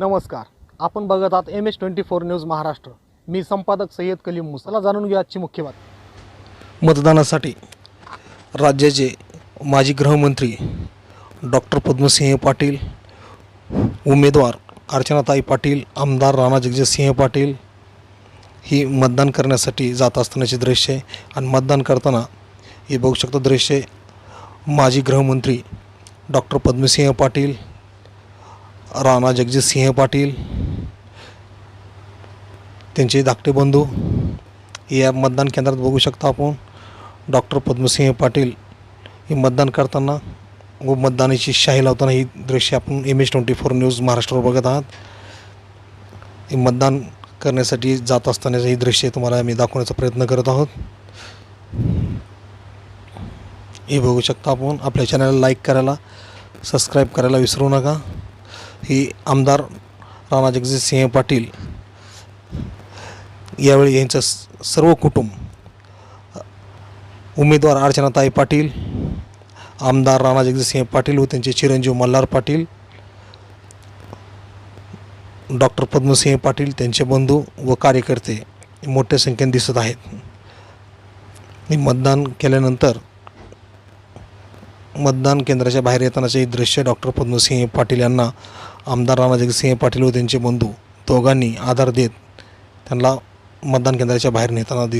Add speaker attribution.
Speaker 1: नमस्कार. आपण बघत आहात M S twenty four news Maharashtra. मी संपादक सय्यद कलीम मुसाला जाणून घेऊ आजची मुख्य बात
Speaker 2: मतदानासाठी राज्याचे माजी गृहमंत्री डॉक्टर पद्मसिंह पाटील उमेदवार अर्चनाताई पाटील आमदार राणा जगजितसिंह पाटील ही मतदान करण्यासाठी जात असतानाचे दृश्य आहे. आणि मतदान करताना हे बघू शकता दृश्य आहे. माजी गृहमंत्री डॉक्टर पद्मसिंह पाटील राणा जगजितसिंह पाटील त्यांचे धाकटे बंधू या मतदान केंद्रात बघू शकता आपण. डॉक्टर पद्मसिंह पाटील हे मतदान करताना व मतदानाची शाही लावताना ही दृश्य आपण M H twenty four news महाराष्ट्रावर बघत आहात. हे मतदान करण्यासाठी जात असताना ही दृश्य तुम्हाला आम्ही दाखवण्याचा प्रयत्न करत आहोत. हे बघू शकता आपण. आपल्या चॅनलला लाईक करायला सबस्क्राईब करायला विसरू नका. ही आमदार राणा जगजितसिंह पाटील यावेळी यांचं सर्व कुटुंब उमेदवार अर्चनाताई पाटील आमदार राणा जगजितसिंह पाटील व त्यांचे चिरंजीव मल्हार पाटील डॉक्टर पद्मसिंह पाटील त्यांचे बंधू व कार्यकर्ते मोठ्या संख्येने दिसत आहेत. मतदान केल्यानंतर मतदान केंद्राच्या बाहेर येतानाचे दृश्य डॉक्टर पद्मसिंह पाटील यांना आमदार राणा जगजितसिंह पाटील व त्यांचे बंधू दोघांनी आधार देत त्यांना मतदान केंद्राच्या बाहेर नेताना दि